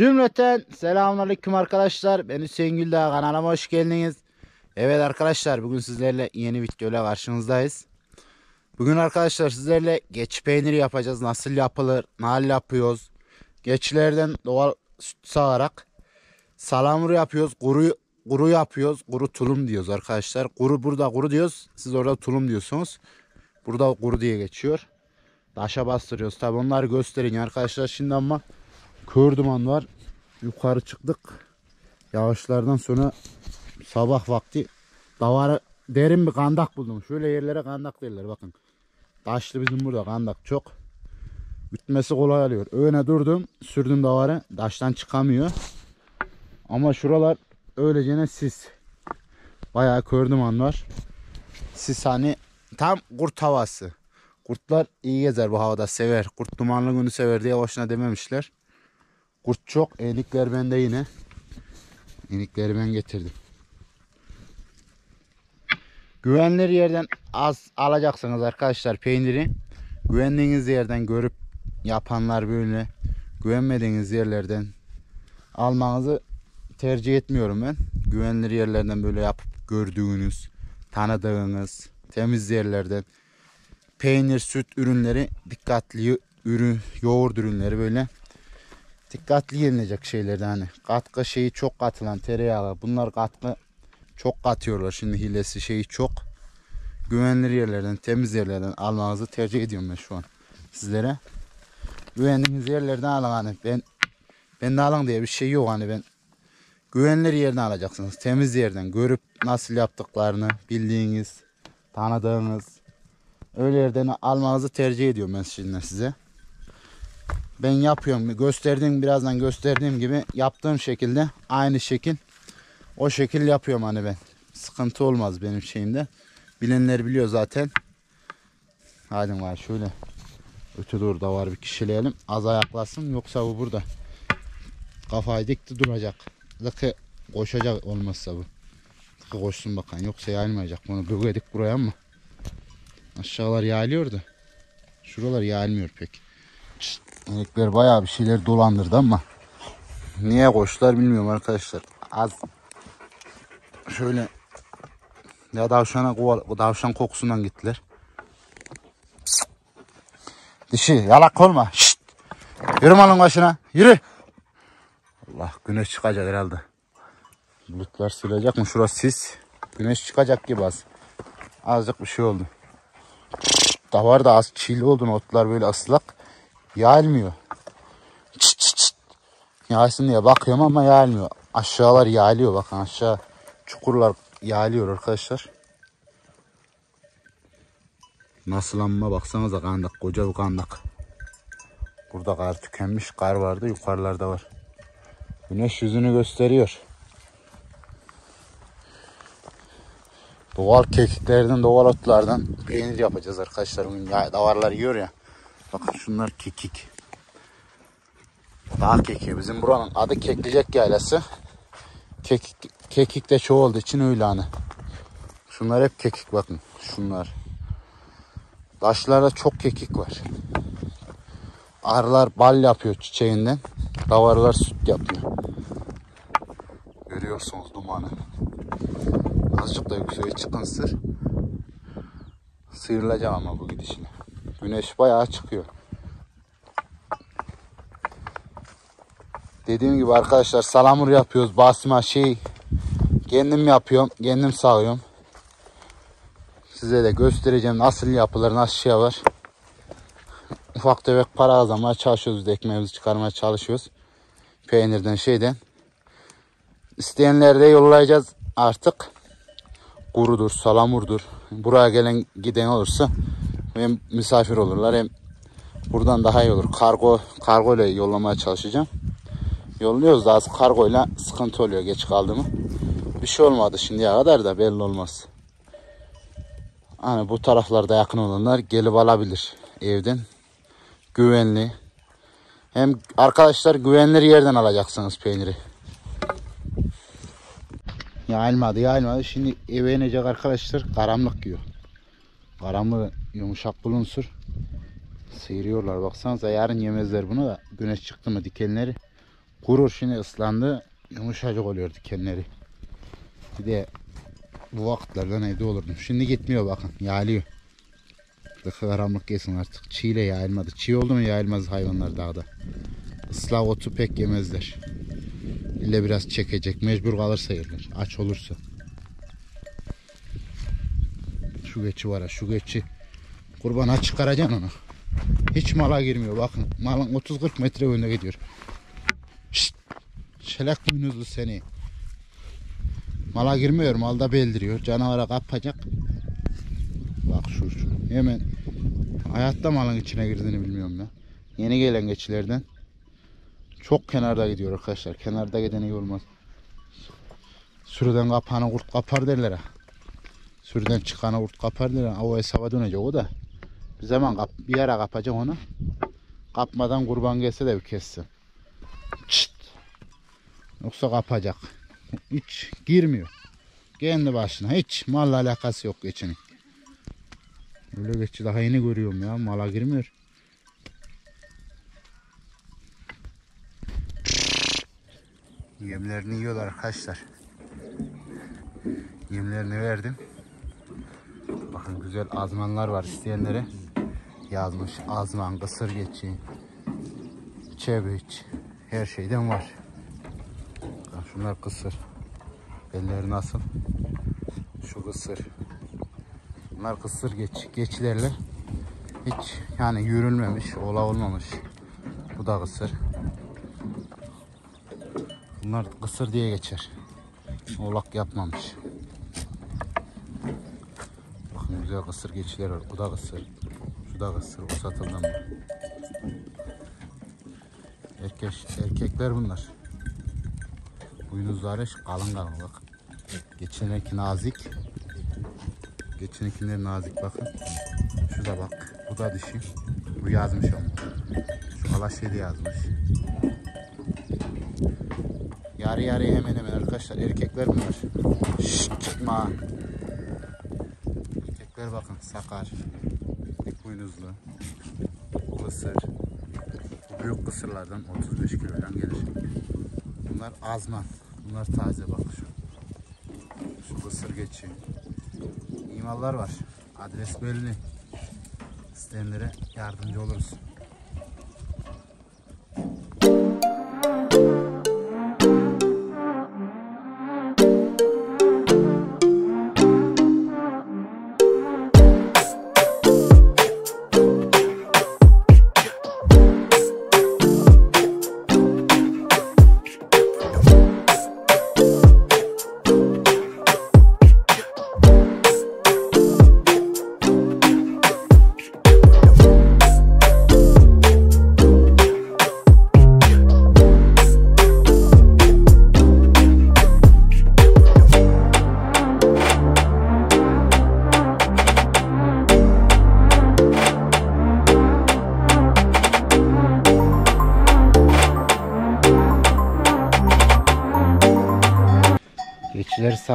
Cümleten selamünaleyküm arkadaşlar. Ben Hüseyin Güldağ kanalıma hoş geldiniz. Evet arkadaşlar bugün sizlerle yeni videoyla karşınızdayız. Bugün arkadaşlar sizlerle geç peyniri yapacağız. Nasıl yapılır, nasıl yapıyoruz. Geçilerden doğal süt sağarak salamur yapıyoruz. Kuru, kuru yapıyoruz. Kuru tulum diyoruz arkadaşlar. Kuru burada kuru diyoruz. Siz orada tulum diyorsunuz. Burada kuru diye geçiyor. Taşa bastırıyoruz. Tabi onları göstereyim arkadaşlar şimdi ama kör duman var. Yukarı çıktık. Yağışlardan sonra sabah vakti davarı derin bir kandak buldum. Şöyle yerlere kandak derler bakın. Taşlı bizim burada kandak çok. Bütmesi kolay alıyor. Öne durdum sürdüm davarı. Taştan çıkamıyor. Ama şuralar öylece sis. Bayağı kör duman var. Sis hani tam kurt havası. Kurtlar iyi gezer bu havada sever. Kurt dumanlı günü sever diye boşuna dememişler. Kurt çok. Enikler bende yine. Enikleri ben getirdim. Güvenilir yerden az alacaksınız arkadaşlar peyniri. Güvendiğiniz yerden görüp yapanlar böyle güvenmediğiniz yerlerden almanızı tercih etmiyorum ben. Güvenilir yerlerden böyle yapıp gördüğünüz, tanıdığınız, temiz yerlerden peynir, süt ürünleri dikkatli ürün, yoğurt ürünleri böyle dikkatli yenilecek şeylerden hani katkı şeyi çok katılan tereyağı bunlar katkı çok katıyorlar. Şimdi hilesi şeyi çok. Güvenilir yerlerden temiz yerlerden almanızı tercih ediyorum ben şu an sizlere. Güvendiğiniz yerlerden alın hani. Ben ben de alın diye bir şey yok hani. Ben güvenilir yerden alacaksınız. Temiz yerden görüp nasıl yaptıklarını bildiğiniz tanıdığınız öyle yerden almanızı tercih ediyorum ben şimdi size ben yapıyorum. Gösterdiğim birazdan gösterdiğim gibi yaptığım şekilde aynı şekil o şekil yapıyorum hani ben. Sıkıntı olmaz benim şeyimde. Bilenler biliyor zaten. Hadi var şöyle. Öte doğru da var bir kişileyelim. Az ayaklasın yoksa bu burada. Kafayı dikti duracak. Zıkı koşacak olmazsa bu. Zıkı koşsun bakan yoksa yayılmayacak. Bunu bögedik buraya mı? Aşağılar yayılıyordu. Şuralar yayılmıyor pek. İnekler bayağı bir şeyler dolandırdı ama niye koştular bilmiyorum arkadaşlar. Az şöyle ya tavşana koval, tavşan kokusundan gittiler. Dişi yalak olma. Şşt. Yürü malın başına. Yürü. Allah güneş çıkacak herhalde. Bulutlar silecek mi? Şurası sis. Güneş çıkacak gibi az. Azıcık bir şey oldu. Davar da az çiğli oldu. Otlar böyle ıslak. Yağılmıyor. Çıt çıt çıt. Yağsın diye bakıyorum ama yağılmıyor. Aşağılar yağlıyor bakın aşağı çukurlar yağlıyor arkadaşlar. Nasıl amma baksanıza kandak koca bir kandak. Burada kar tükenmiş kar vardı yukarılarda var. Güneş yüzünü gösteriyor. Doğal kekiklerden doğal otlardan peynir yapacağız arkadaşlar. Bugün davarlar yiyor ya. Bakın şunlar kekik. Dağ keki. Bizim buranın adı Keklicek Yaylası. Kekik, kekik de çoğu olduğu için öyle hani. Şunlar hep kekik bakın. Şunlar. Taşlarda çok kekik var. Arılar bal yapıyor çiçeğinden. Davarlar süt yapıyor. Görüyorsunuz dumanı. Azıcık da yükseğe çıkın sır. Sıyrılacağım ama bu gidişine. Güneş bayağı çıkıyor. Dediğim gibi arkadaşlar salamur yapıyoruz. Basma şey kendim yapıyorum. Kendim sağıyorum. Size de göstereceğim nasıl yapılır, nasıl şey var. Ufak tefek para kazanmaya çalışıyoruz. Ekmeğimizi çıkarmaya çalışıyoruz. Peynirden şeyden. İsteyenleri de yollayacağız artık. Kurudur, salamurdur. Buraya gelen giden olursa hem misafir olurlar hem buradan daha iyi olur. Kargo kargo ile yollamaya çalışacağım. Yolluyoruz da az kargoyla sıkıntı oluyor geç kaldı mı. Bir şey olmadı şimdiye kadar da belli olmaz. Hani bu taraflarda yakın olanlar gelip alabilir evden. Güvenli. Hem arkadaşlar güvenilir yerden alacaksınız peyniri. Yayılmadı yayılmadı. Şimdi eve inecek arkadaşlar karanlık yiyor. Karamı yumuşak bulunsur. Sıyırıyorlar baksanıza yarın yemezler bunu da güneş çıktı mı dikenleri kurur şimdi ıslandı. Yumuşacık oluyor dikenleri. Bir de bu vakitlerden evde olurdum. Şimdi gitmiyor bakın. Yağlıyor. Dıkı karanlık yesin artık. Çiğle yayılmadı. Çiğ oldu mu yayılmaz hayvanlar dağda. Islak otu pek yemezler. İlle biraz çekecek. Mecbur kalırsa yerler. Aç olursa. Şu geçi var ha. Şu geçi. Kurbana çıkaracaksın onu. Hiç mala girmiyor. Bakın malın 30-40 metre önüne gidiyor. Şşt. Şelek boynuzlu seni. Mala girmiyor. Malda beldiriyor. Canavara kapacak. Bak şu şu. Hemen hayatta malın içine girdiğini bilmiyorum ya. Yeni gelen geçilerden çok kenarda gidiyor arkadaşlar. Kenarda giden iyi olmaz. Sürüden kapağını kurt kapar derler ha. Sürüden çıkanı kurt kapar derler. O hesaba dönecek o da. Bir zaman kap, bir ara kapacak onu. Kapmadan kurban gelse de bir kessin. Çıt. Yoksa kapacak. Hiç girmiyor. Kendi başına. Hiç malla alakası yok geçinin. Öyle geçi daha yeni görüyorum ya. Mala girmiyor. Yemlerini yiyorlar arkadaşlar. Yemlerini verdim. Bakın güzel azmanlar var isteyenlere. Yazmış azman, kısır geçi, çeviç, her şeyden var. Şunlar kısır. Belleri nasıl? Şu kısır. Bunlar kısır geç, geçilerle hiç yani yürülmemiş, ola olmamış. Bu da kısır. Bunlar kısır diye geçer. Oğlak yapmamış. Bakın güzel kısır geçiler var. Bu da kısır. Şu da kısır. O satıldı mı? Erkek, erkekler bunlar. Boynuzları kalın kalın bak. Geçeneki nazik. Geçenekiler nazik bakın. Şu da bak. Bu da dişi. Bu yazmış onu. Şu da yazmış. Yarı yarıya hemen hemen arkadaşlar. Erkekler bunlar. Şşt çıkma. Erkekler bakın sakar. Boynuzlu. Kısır. Büyük kısırlardan 35 kilodan gelir. Bunlar azman. Bunlar taze bak şu. Şu kısır geçiyor. İyi mallar var. Adres belli. İsteyenlere yardımcı oluruz.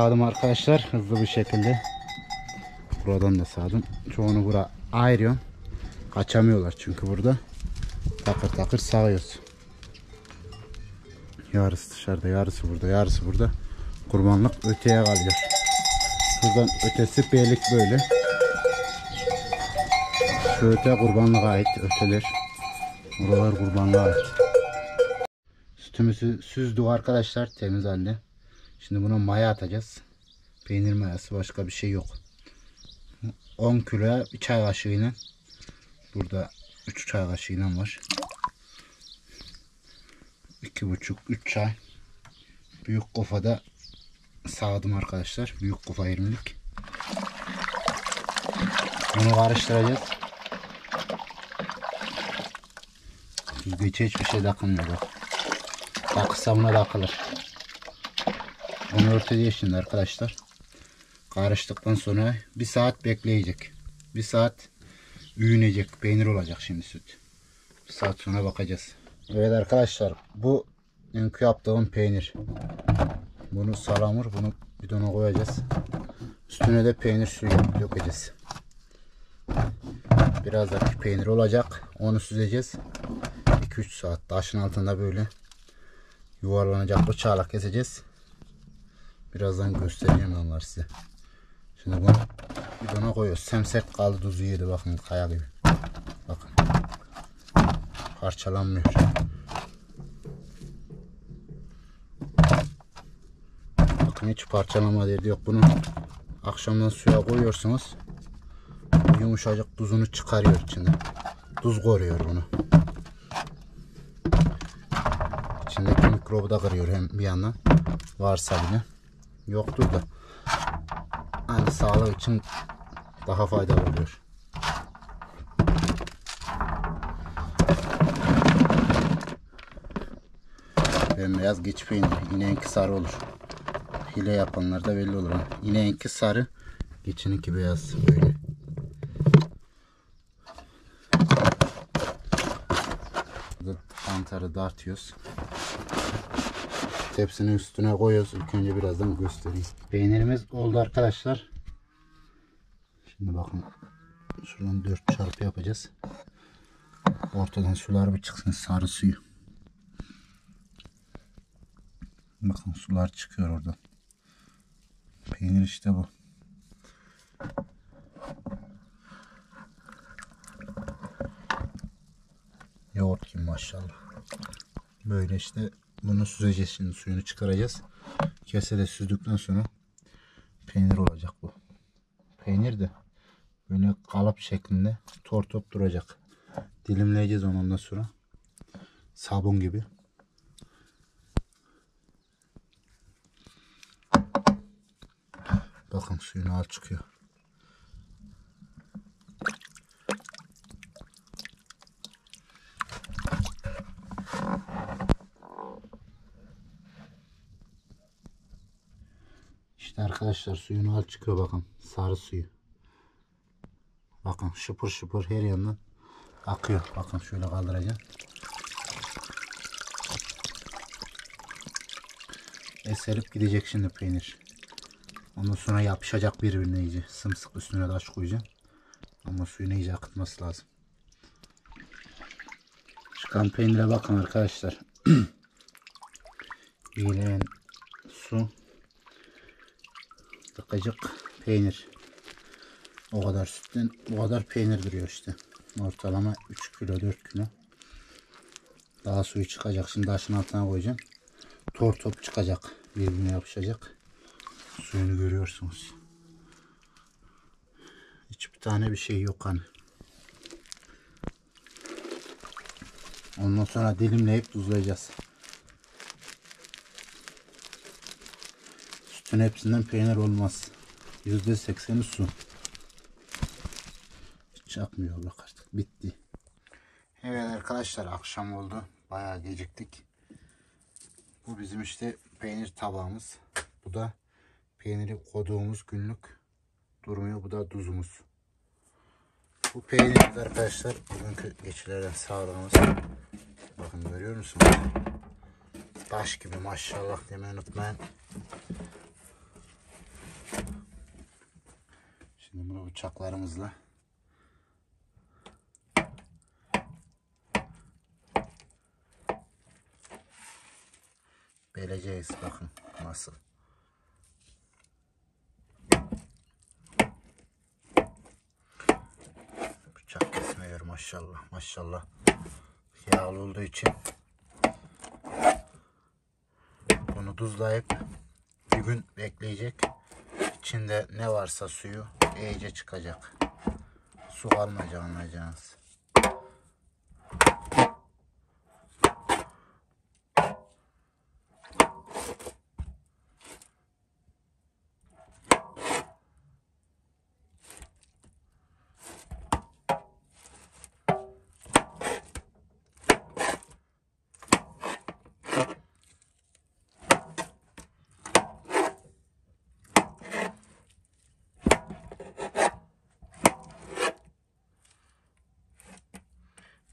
Sağdım arkadaşlar hızlı bir şekilde. Buradan da sağdım. Çoğunu bura ayırıyorum. Kaçamıyorlar çünkü burada. Takır takır sağıyoruz. Yarısı dışarıda, yarısı burada, yarısı burada. Kurbanlık öteye kalıyor. Buradan ötesi beylik böyle. Şu öte kurbanlığa ait öteler. Buralar kurbanlığa ait. Sütümüzü süzdük arkadaşlar temiz halde. Şimdi buna maya atacağız. Peynir mayası başka bir şey yok. 10 kilo bir çay kaşığıyla burada 3 çay kaşığıyla var. 2,5 3 çay. Büyük kofada sağdım arkadaşlar. Büyük kofa 20'lik. Bunu karıştıracağız. Süzgece hiçbir şey takılmıyor bak. Takılsa buna takılır. Onu örteceğiz şimdi arkadaşlar. Karıştıktan sonra bir saat bekleyecek. Bir saat üyünecek. Peynir olacak şimdi süt. Bir saat sonra bakacağız. Evet arkadaşlar bu dünkü yaptığım peynir. Bunu salamur bunu bidona koyacağız. Üstüne de peynir suyu dökeceğiz. Biraz da peynir olacak. Onu süzeceğiz. 2-3 saat taşın altında böyle yuvarlanacak bıçakla keseceğiz. Birazdan göstereceğim onları size. Şimdi bunu bidona koyuyoruz. Semsert kaldı tuzu yedi bakın kaya gibi. Bakın. Parçalanmıyor. Bakın hiç parçalama derdi yok. Bunu akşamdan suya koyuyorsunuz. Yumuşacık tuzunu çıkarıyor içinde. Tuz koruyor bunu. İçindeki mikrobu da kırıyor hem bir yandan. Varsa bile. Yoktur da. Hani sağlık için daha faydalı oluyor. Bembeyaz geç peynir. İneğinki sarı olur. Hile yapanlar da belli olur. İneğinki sarı. Geçininki beyaz. Böyle. Mantarı dartıyoruz. Tepsinin üstüne koyuyoruz. İlk önce birazdan göstereyim. Peynirimiz oldu arkadaşlar. Şimdi bakın. Şuradan 4 çarpı yapacağız. Ortadan sular bir çıksın sarı suyu. Bakın sular çıkıyor oradan. Peynir işte bu. Yoğurt gibi maşallah. Böyle işte bunu süzeceğiz şimdi suyunu çıkaracağız. Kesede süzdükten sonra peynir olacak bu. Peynir de böyle kalıp şeklinde tor top duracak. Dilimleyeceğiz onu ondan sonra. Sabun gibi. Bakın suyunu al çıkıyor. İşte arkadaşlar suyunu al çıkıyor bakın. Sarı suyu. Bakın şıpır şıpır her yandan akıyor. Bakın şöyle kaldıracağım. Eserip gidecek şimdi peynir. Ondan sonra yapışacak birbirine iyice. Sımsıkı üstüne taş koyacağım. Ama suyunu iyice akıtması lazım. Çıkan peynire bakın arkadaşlar. İyileyen su. Tıkacık peynir. O kadar sütten bu kadar peynir duruyor işte. Ortalama 3 kilo 4 kilo. Daha suyu çıkacak. Şimdi taşın altına koyacağım. Tor top çıkacak. Birbirine yapışacak. Suyunu görüyorsunuz. Hiçbir tane bir şey yok hani. Ondan sonra dilimleyip tuzlayacağız. Sütün hepsinden peynir olmaz. %80'i su. Hiç akmıyor bak artık. Bitti. Evet arkadaşlar akşam oldu. Bayağı geciktik. Bu bizim işte peynir tabağımız. Bu da peyniri koyduğumuz günlük durmuyor. Bu da tuzumuz. Bu peynirimiz arkadaşlar bugünkü geçilerden sağlığımız. Bakın görüyor musunuz? Taş gibi maşallah demeyi unutmayın. Şimdi bunu bıçaklarımızla beleceğiz bakın nasıl. Bıçak kesmiyor maşallah maşallah. Yağlı olduğu için bunu tuzlayıp bir gün bekleyecek. İçinde ne varsa suyu iyice çıkacak. Su kalmayacak anlayacağınız.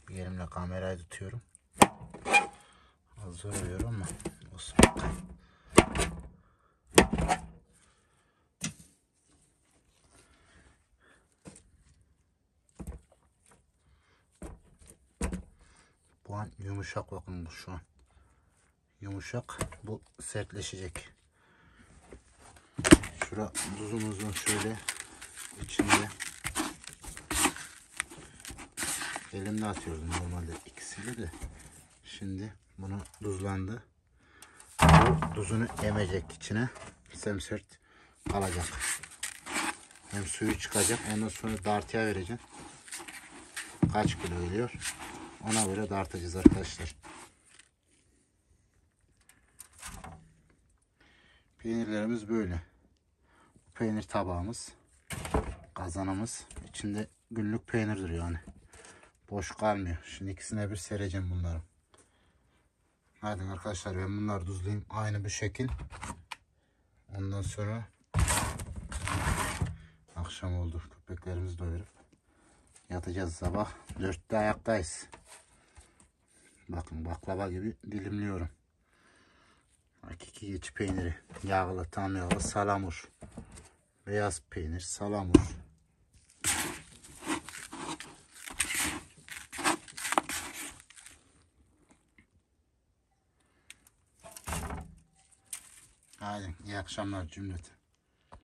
Bir elimle tutuyorum. Az zor oluyor ama olsun. Bu an yumuşak bakın bu şu an. yumuşak. Bu sertleşecek. Şura tuzumuzun şöyle içinde elimle atıyordum normalde ikisiyle de. Şimdi bunu tuzlandı. Bu tuzunu emecek içine. Semsert kalacak. Hem suyu çıkacak. Ondan sonra dartıya vereceğim. Kaç kilo veriyor? Ona göre dartacağız arkadaşlar. Peynirlerimiz böyle. Peynir tabağımız. Kazanımız. içinde günlük peynir duruyor yani. Boş kalmıyor. Şimdi ikisine bir sereceğim bunları. Hadi arkadaşlar ben bunları tuzlayayım. Aynı bu şekil. Ondan sonra akşam oldu. Köpeklerimizi doyurup yatacağız sabah. Dörtte ayaktayız. Bakın baklava gibi dilimliyorum. Hakiki geçi peyniri. Yağlı, tam yağlı, salamur. Beyaz peynir, salamur. Hadi iyi akşamlar cümleten.